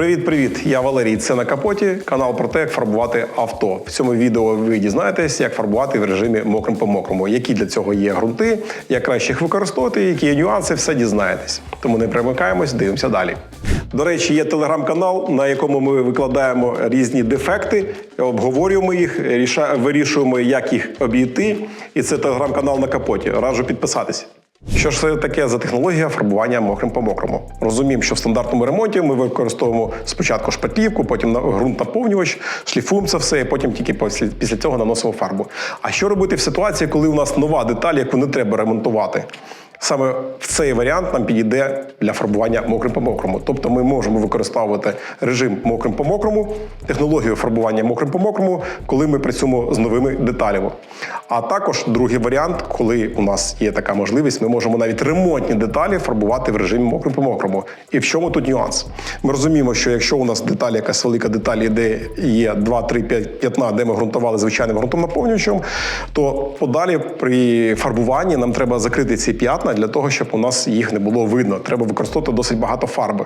Привіт-привіт! Я Валерій. Це на капоті. Канал про те, як фарбувати авто. В цьому відео ви дізнаєтесь, як фарбувати в режимі мокрим по мокрому, які для цього є ґрунти, як краще їх використовувати, які є нюанси, все дізнаєтесь. Тому не примикаємось, дивимося далі. До речі, є телеграм-канал, на якому ми викладаємо різні дефекти, обговорюємо їх, вирішуємо, як їх обійти. І це телеграм-канал на капоті. Раджу підписатись. Що ж це таке за технологія фарбування мокрим по мокрому? Розуміємо, що в стандартному ремонті ми використовуємо спочатку шпатлівку, потім ґрунт наповнювач, шліфуємо це все, і потім тільки після цього наносимо фарбу. А що робити в ситуації, коли у нас нова деталь, яку не треба ремонтувати? Саме в цей варіант нам підійде для фарбування мокрим по мокрому. Тобто ми можемо використовувати режим мокрим по мокрому, технологію фарбування мокрим по мокрому, коли ми працюємо з новими деталями. А також другий варіант, коли у нас є така можливість, ми можемо навіть ремонтні деталі фарбувати в режимі мокрим по мокрому. І в чому тут нюанс? Ми розуміємо, що якщо у нас деталь, якась велика деталь, де є 2, 3, 5 п'ятна, де ми ґрунтували звичайним ґрунтом наповнювачем, то подалі при фарбуванні нам треба закрити ці п'ятна для того, щоб у нас їх не було видно. Треба використовувати досить багато фарби.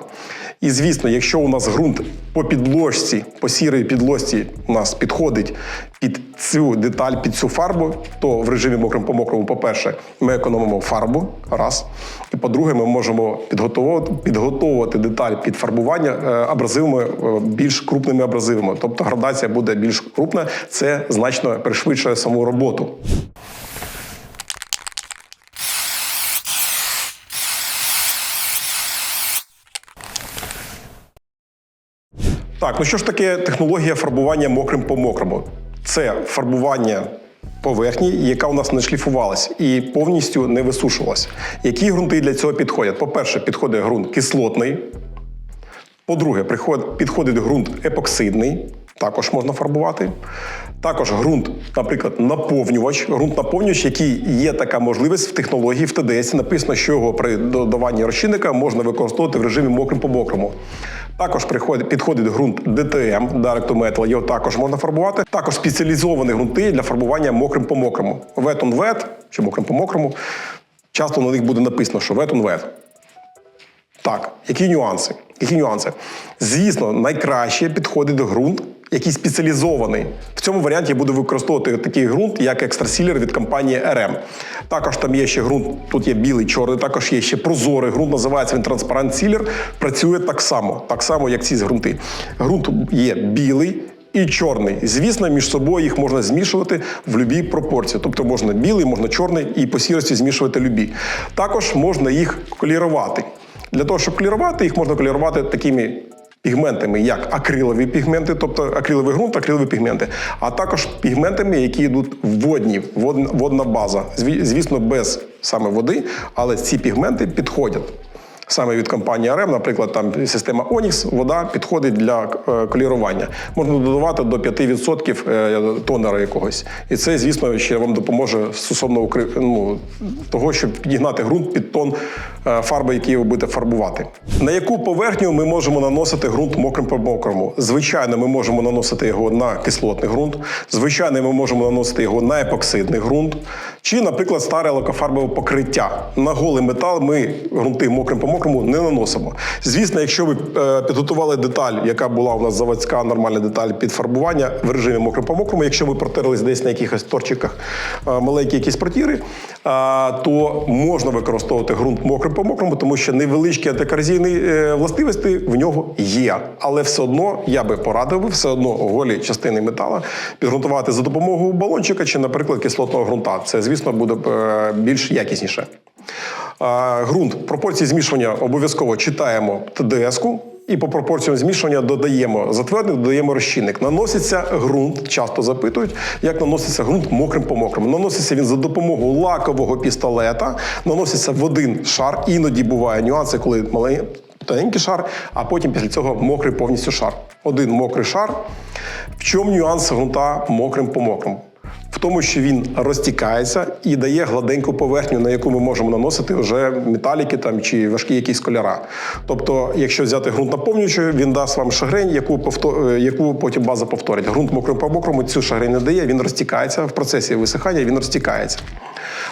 І звісно, якщо у нас ґрунт по підложці, по сірій підложці у нас підходить під цю деталь, під цю фарбу, то в режимі мокрим по мокрому, по-перше, ми економимо фарбу. Раз. І по-друге, ми можемо підготовувати, підготовувати деталь під фарбування е, абразивами, е, більш крупними абразивами. Тобто градація буде більш крупна, це значно пришвидшує саму роботу. Так, ну що ж таке технологія фарбування мокрим по мокрому? Це фарбування поверхні, яка у нас не шліфувалась і повністю не висушувалась. Які ґрунти для цього підходять? По-перше, підходить ґрунт кислотний. По-друге, підходить ґрунт епоксидний, також можна фарбувати. Також ґрунт, наприклад, наповнювач. Ґрунт наповнювач, який є така можливість в технології в ТДС. Написано, що його при додаванні розчинника можна використовувати в режимі мокрим по мокрому. Також підходить ґрунт DTM, Direct to Metal, його також можна фарбувати. Також спеціалізовані ґрунти для фарбування мокрим по мокрому. Wet on wet, чи мокрим по мокрому. Часто на них буде написано, що wet on wet. Так, які нюанси? Які нюанси? Звісно, найкраще підходить ґрунт, який спеціалізований. В цьому варіанті я буду використовувати такий ґрунт, як екстрасілер від компанії RM. Також там є ще ґрунт, тут є білий, чорний, також є ще прозорий ґрунт, називається він Transparent Sealer. Працює так само, так само, як ці ґрунти. Ґрунт є білий. І чорний. Звісно, між собою їх можна змішувати в любій пропорції. Тобто можна білий, можна чорний і по сірості змішувати любі. Також можна їх колірувати. Для того, щоб колірувати, їх можна колірувати такими пігментами, як акрилові пігменти, тобто акриловий ґрунт, акрилові пігменти, а також пігментами, які йдуть водні, водна, база. Звісно, без саме води, але ці пігменти підходять. Саме від компанії RM, наприклад, там система Onyx, вода підходить для е, колірування. Можна додавати до 5% е, тонера якогось. І це, звісно, ще вам допоможе стосовно ну, того, щоб підігнати ґрунт під тон фарби, які ви будете фарбувати. На яку поверхню ми можемо наносити ґрунт мокрим по мокрому? Звичайно, ми можемо наносити його на кислотний ґрунт. Звичайно, ми можемо наносити його на епоксидний ґрунт. Чи, наприклад, старе лакофарбове покриття. На голий метал ми ґрунти мокрим по мокрому не наносимо. Звісно, якщо ви е, підготували деталь, яка була у нас заводська нормальна деталь під фарбування в режимі мокрим по мокрому, якщо ви протерлись десь на якихось торчиках е, маленькі якісь протіри, е, то можна використовувати ґрунт мокрим по мокрому, тому що невеличкі антикорозійні е, властивості в нього є. Але все одно я би порадив би все одно голі частини метала підґрунтувати за допомогою балончика чи, наприклад, кислотного ґрунта. Це, звісно, буде е, більш якісніше. Ґрунт, пропорції змішування обов'язково читаємо ТДС-ку. І по пропорціям змішування додаємо затвердник, додаємо розчинник. Наноситься ґрунт, часто запитують, як наноситься ґрунт мокрим по мокрому. Наноситься він за допомогою лакового пістолета, наноситься в один шар. Іноді буває нюанси, коли маленький тоненький шар, а потім після цього мокрий повністю шар. Один мокрий шар. В чому нюанс ґрунта мокрим по мокрому? В тому, що він розтікається і дає гладеньку поверхню, на яку ми можемо наносити вже металіки там чи важкі якісь кольора. Тобто, якщо взяти ґрунт наповнюючий, він дасть вам шагрень, яку повто- е, яку потім база повторить. Ґрунт мокрим по мокрому цю шагрень не дає, він розтікається в процесі висихання, він розтікається.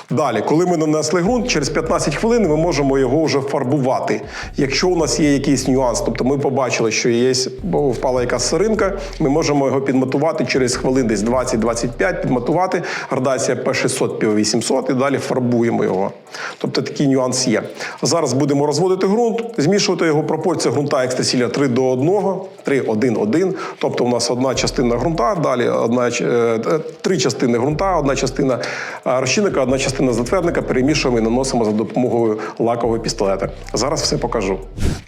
Далі, коли ми нанесли ґрунт, через 15 хвилин ми можемо його вже фарбувати. Якщо у нас є якийсь нюанс, тобто ми побачили, що є впала якась соринка, ми можемо його підмотувати через хвилин десь 20-25, підмотувати. Градація P600, P800 і далі фарбуємо його. Тобто такий нюанс є. Зараз будемо розводити ґрунт, змішувати його пропорція ґрунта екстрасіля 3 до 1, 3, 1, 1. Тобто у нас одна частина ґрунта, далі одна, е, е, три частини ґрунта, одна частина е, розчинника, одна частина затвердника перемішуємо і наносимо за допомогою лакового пістолета. Зараз все покажу.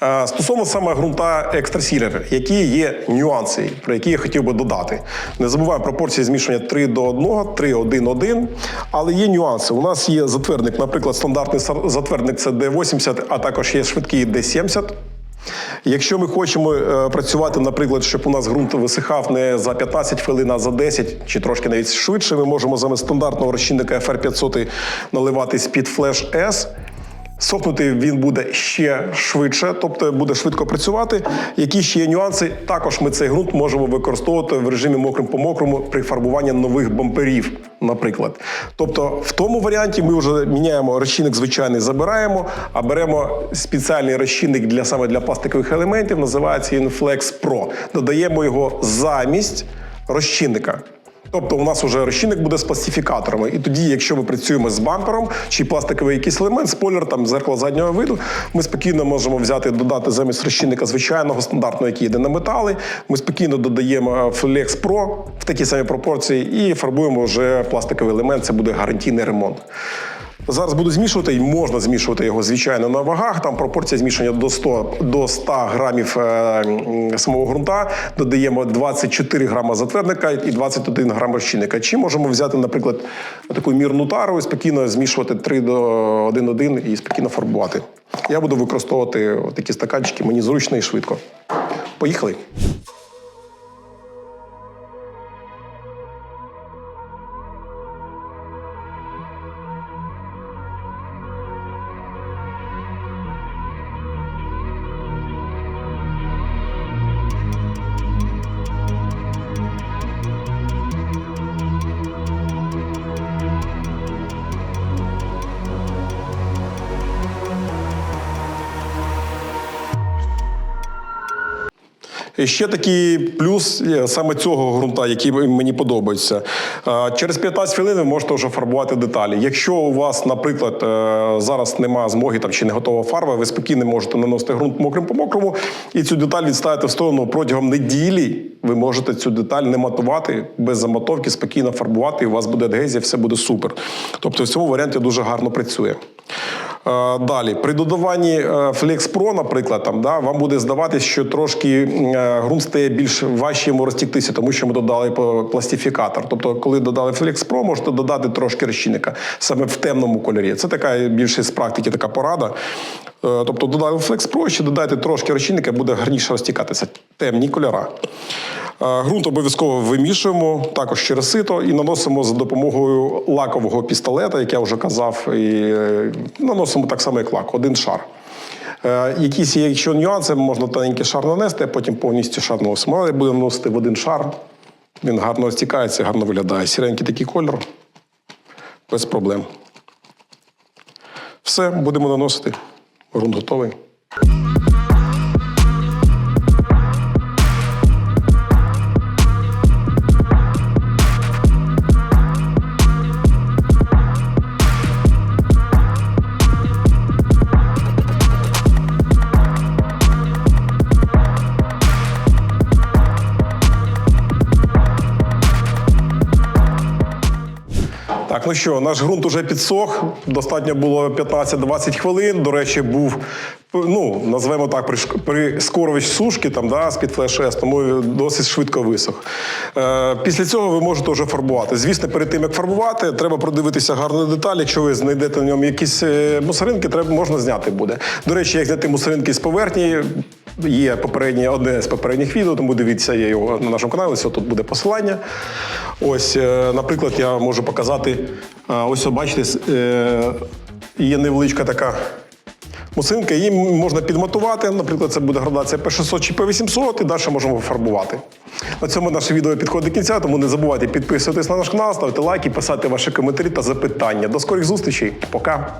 Е, Стосовно саме ґрунта екстрасілер, які є нюанси, про які я хотів би додати. Не забуваємо пропорції змішування 3 до 1, 3, 1, 1. Але є нюанси. У нас є затвердник, наприклад, стандартний затвердник це D80, а також є швидкий D70. Якщо ми хочемо е, працювати, наприклад, щоб у нас ґрунт висихав не за 15 хвилин, а за 10 чи трошки навіть швидше, ми можемо замість стандартного розчинника FR500 наливати з-під Flash S. Сохнути він буде ще швидше, тобто буде швидко працювати. Які ще є нюанси? Також ми цей ґрунт можемо використовувати в режимі мокрим по мокрому при фарбуванні нових бамперів, наприклад. Тобто, в тому варіанті ми вже міняємо розчинник звичайний, забираємо, а беремо спеціальний розчинник для саме для пластикових елементів, називається він Flex Pro. Додаємо його замість розчинника. Тобто у нас вже розчинник буде з пластифікаторами. І тоді, якщо ми працюємо з бампером чи пластиковий якийсь елемент, спойлер, там зеркало заднього виду, ми спокійно можемо взяти, додати замість розчинника звичайного стандартного, який йде на метали. Ми спокійно додаємо Flex Pro в такі самі пропорції і фарбуємо вже пластиковий елемент. Це буде гарантійний ремонт. Зараз буду змішувати, і можна змішувати його звичайно на вагах. Там пропорція змішання до 100, до 100 грамів е, самого ґрунта. Додаємо 24 грама затвердника і 21 грам розчинника. Чи можемо взяти, наприклад, таку мірну тару і спокійно змішувати 3 до 1,1 і спокійно фарбувати. Я буду використовувати такі стаканчики, мені зручно і швидко. Поїхали. Ще такий плюс саме цього ґрунта, який мені подобається. Через 15 хвилин ви можете вже фарбувати деталі. Якщо у вас, наприклад, е, зараз немає змоги там чи не готова фарба, ви спокійно можете наносити ґрунт мокрим по мокрому і цю деталь відставити в сторону протягом неділі. Ви можете цю деталь не матувати без замотовки, спокійно фарбувати, і у вас буде адгезія, все буде супер. Тобто в цьому варіанті дуже гарно працює. Е, Далі, при додаванні е, Flex Pro, наприклад, там, да, вам буде здаватися, що трошки е, ґрунт стає більш важче йому розтіктися, тому що ми додали пластифікатор. Тобто, коли додали Pro, можете додати трошки розчинника саме в темному кольорі. Це така більше з практики така порада. Е, Тобто додали Pro, ще додайте трошки розчинника, буде гарніше розтікатися. Темні кольора. Е, Ґрунт обов'язково вимішуємо також через сито і наносимо за допомогою лакового пістолета, як я вже казав, і е, наносимо так само, як лак, один шар. Е, Якісь є, якщо нюанси, можна тоненький шар нанести, а потім повністю шар наносимо. Але будемо наносити в один шар. Він гарно розтікається, гарно виглядає. Сіренький такий кольор. Без проблем. Все, будемо наносити. Ґрунт готовий. Що, наш ґрунт уже підсох. Достатньо було 15-20 хвилин. До речі, був, ну, назвемо так, приш- прискорювач сушки там, да, з-під флеш тому досить швидко висох. Е, після цього ви можете вже фарбувати. Звісно, перед тим, як фарбувати, треба продивитися гарну деталь. Якщо ви знайдете на ньому якісь е, мусоринки, треба, можна зняти буде. До речі, як зняти мусоринки з поверхні, Є попереднє одне з попередніх відео, тому дивіться є його на нашому каналі. Ось тут буде посилання. Ось, е, наприклад, я можу показати. е, Ось, бачите, е, є невеличка така муцинка, її можна підмотувати. Наприклад, це буде градація P600 чи P800, і далі можемо фарбувати. На цьому наше відео підходить до кінця, тому не забувайте підписуватись на наш канал, ставити лайки, писати ваші коментарі та запитання. До скорих зустрічей. Пока!